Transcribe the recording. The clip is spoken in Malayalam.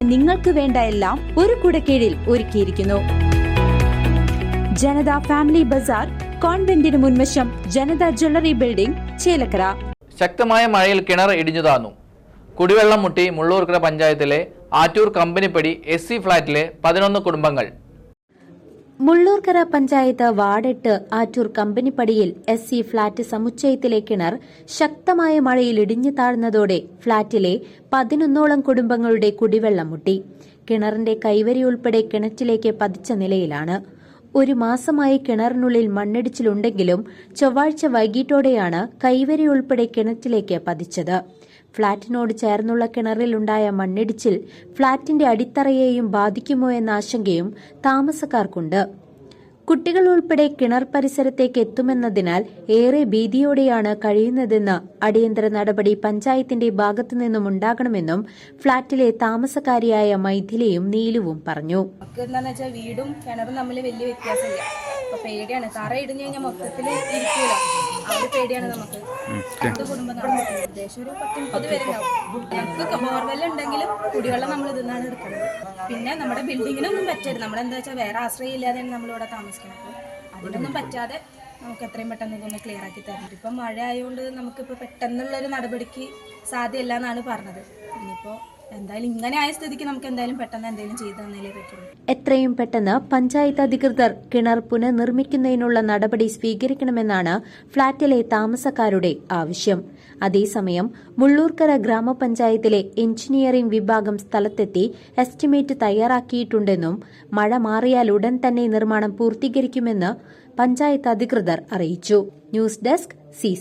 നിങ്ങൾക്ക് വേണ്ട എല്ലാം ഒരു കുടക്കീഴിൽ ഒരുക്കിയിരിക്കുന്നു. ജനത ഫാമിലി ബസാർ കോൺവെന്റിന് മുൻവശം ജനത ജ്വല്ലറി ബിൽഡിംഗ് ചേലക്കര. ശക്തമായ മഴയിൽ കിണർ ഇടിഞ്ഞു താന്നു. കുടിവെള്ളം മുട്ടി മുള്ളൂർക്കര പഞ്ചായത്തിലെ ആറ്റൂർ കമ്പനിപ്പടി എസ് സി ഫ്ളാറ്റിലെ പതിനൊന്ന് കുടുംബങ്ങൾ. മുള്ളൂർക്കര പഞ്ചായത്ത് വാർഡെട്ട് ആറ്റൂർ കമ്പനിപ്പടിയിൽ എസ് സി ഫ്ളാറ്റ് സമുച്ചയത്തിലെ കിണർ ശക്തമായ മഴയിൽ ഇടിഞ്ഞു താഴ്ന്നതോടെ ഫ്ളാറ്റിലെ പതിനൊന്നോളം കുടുംബങ്ങളുടെ കുടിവെള്ളം മുട്ടി. കിണറിന്റെ കൈവരി ഉൾപ്പെടെ കിണറ്റിലേക്ക് പതിച്ച നിലയിലാണ്. ഒരു മാസമായി കിണറിനുള്ളിൽ മണ്ണിടിച്ചിലുണ്ടെങ്കിലും ചൊവ്വാഴ്ച വൈകിട്ടോടെയാണ് കൈവരി ഉൾപ്പെടെ കിണറ്റിലേക്ക് പതിച്ചത്. ഫ്ളാറ്റിനോട് ചേർന്നുള്ള കിണറിലുണ്ടായ മണ്ണിടിച്ചിൽ ഫ്ളാറ്റിന്റെ അടിത്തറയെയും ബാധിക്കുമോ എന്ന ആശങ്കയും താമസക്കാർക്കുണ്ട്. കുട്ടികൾ ഉൾപ്പെടെ കിണർ പരിസരത്തേക്ക് എത്തുമെന്നതിനാൽ ഏറെ ഭീതിയോടെയാണ് കഴിയുന്നതെന്ന് അടിയന്തര നടപടി പഞ്ചായത്തിന്റെ ഭാഗത്തുനിന്നും ഉണ്ടാകണമെന്നും ഫ്ളാറ്റിലെ താമസക്കാരിയായ മൈഥിലയും നീലുവും പറഞ്ഞു. വീടും കിണറും തമ്മിൽ വലിയ വ്യത്യാസമില്ല. പേടിയാണ്. തറ ഇടിഞ്ഞു കഴിഞ്ഞാൽ മൊത്തത്തിൽ ആണ് നമുക്ക്. പത്ത് കുടുംബം താമസിക്കുന്നത് ഏകദേശം ഒരു പത്ത് മുപ്പത് പേരുണ്ടാവും. ഞങ്ങൾക്ക് ബോർവെൽ ഉണ്ടെങ്കിലും കുടിവെള്ളം നമ്മൾ ഇതിന്നാണ് എടുക്കുന്നത്. പിന്നെ നമ്മുടെ ബിൽഡിങ്ങിനൊന്നും പറ്റരുത് നമ്മളെന്താ വെച്ചാൽ വേറെ ആശ്രയം ഇല്ലാതെയാണ് നമ്മളിവിടെ താമസിക്കുന്നത്. അതിനൊന്നും പറ്റാതെ നമുക്ക് എത്രയും പെട്ടെന്ന് ഇതൊന്ന് ക്ലിയർ ആക്കി തരണം. ഇപ്പം മഴ ആയതുകൊണ്ട് നമുക്കിപ്പോൾ പെട്ടെന്നുള്ളൊരു നടപടിക്ക് സാധ്യമല്ല എന്നാണ് പറഞ്ഞത്. ഇനിയിപ്പോൾ എന്തായാലും ഇങ്ങനെ ആയ സ്ഥിതിക്ക് നമുക്ക് എന്തായാലും പെട്ടെന്ന് എന്തെങ്കിലും ചെയ്തു പറ്റുള്ളൂ. എത്രയും പെട്ടെന്ന് പഞ്ചായത്ത് അധികൃതർ കിണർ പുനർനിർമ്മിക്കുന്നതിനുള്ള നടപടി സ്വീകരിക്കണമെന്നാണ് ഫ്ളാറ്റിലെ താമസക്കാരുടെ ആവശ്യം. അതേസമയം മുള്ളൂർക്കര ഗ്രാമപഞ്ചായത്തിലെ എഞ്ചിനീയറിംഗ് വിഭാഗം സ്ഥലത്തെത്തി എസ്റ്റിമേറ്റ് തയ്യാറാക്കിയിട്ടുണ്ടെന്നും മഴ മാറിയാൽ ഉടൻ തന്നെ നിർമ്മാണം പൂർത്തീകരിക്കുമെന്ന് പഞ്ചായത്ത് അധികൃതർ അറിയിച്ചു. News desk C